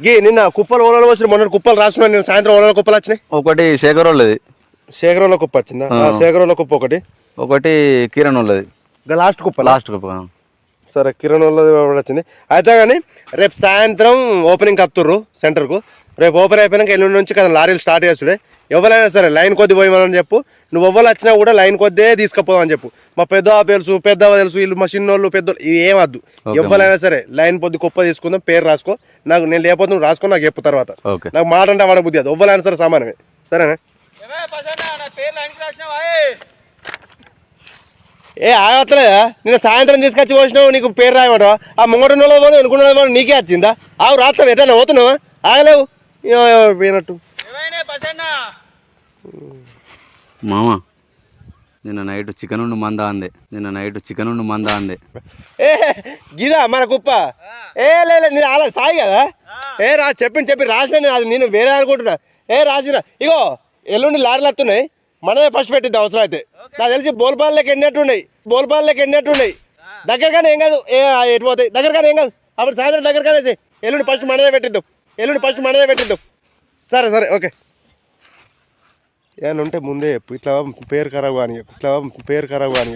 గీ నిన్న కుప్పలు ఓలలో వచ్చిన మొన్న కుప్పలు రాసిన నేను సాయంత్రం ఓలలో కుప్పలు వచ్చినాయి. ఒకటి శేఖర్ వాళ్ళది శేఖరంలో కుప్ప వచ్చిందా? ఆ, శేఖరంలో కుప్ప ఒకటి. ఒకటి కిరణ్ వాళ్ళది ఇంకా లాస్ట్ కుప్ప లాస్ట్ సరే కిరణ్ వాళ్ళది కూడా వచ్చింది? అయితే కానీ రేపు సాయంత్రం ఓపెనింగ్ కత్తుర్రు సెంటర్కు రేపు ఓపెన్ అయిపోయినాక ఎల్లుండి నుంచి కదా లారీలు స్టార్ట్ చేస్తుడే. ఎవరైనా సరే లైన్ కొద్ది పోయమని చెప్పు. నువ్వు ఎవ్వరు వచ్చినా కూడా లైన్ కొద్దే తీసుకుపోవని చెప్పు. మా పెద్ద తెలుసు పెద్ద తెలుసు వీళ్ళు మా చిన్నోళ్ళు పెద్ద ఏం వద్దు. ఎవరైనా సరే లైన్ పొద్దు కుప్ప తీసుకుందాం పేరు రాసుకో. నాకు నేను లేకపోతే నువ్వు రాసుకో నాకు చెప్పు తర్వాత. నాకు మాట అంటే వాడ బుద్ధి అది ఎవ్వరైనా సరే సమానమే సరేనా? ఏ ఆగట్లేదా నేను సాయంత్రం తీసుకొచ్చి పోసినావు నీకు పేరు రాయమంటావా? ఆ ముంగట అనుకున్న నీకే వచ్చిందా? ఆవు రాస్తావు ఎట్లా పోతున్నావా? ఆగలేవు. పోయినట్టు. మామ నిన్న నైట్ చికెన్ ఉండి మందా అందే. నిన్న నైట్ చికెన్ ఉండి మందా అందే. ఏ గిదా మన కుప్ప. ఏ లే లే, నేను అలా సాయి కదా? ఏ రా చెప్పింది చెప్పి రాసిన నేను వేరే అనుకుంటున్నా. ఏ రాసిన. ఇగో ఎల్లుండి లారీలు వస్తున్నాయి మనమే ఫస్ట్ పెట్టిద్ది అవసరం అయితే. నాకు తెలిసి బోల్బాల్లోకి ఎన్నట్టున్నాయి బోల్బాల్లోకి ఎన్నట్టున్నాయి దగ్గరగానే ఏం కాదు ఎటు పోతాయి? దగ్గరగానే ఏం కాదు. అప్పుడు సాయంత్రం దగ్గరగానే ఎల్లుండి ఫస్ట్ మనదే పెట్టిద్దాం. ఎల్లుండి ఫస్ట్ మనదే పెట్టిద్దాం. సరే సరే ఓకే. ఏమన్నా ఉంటే ముందే చెప్పు. ఇట్లా పేరు ఖరాబ్ కానీ ఇట్లా పేరు ఖరాబ్ కానీ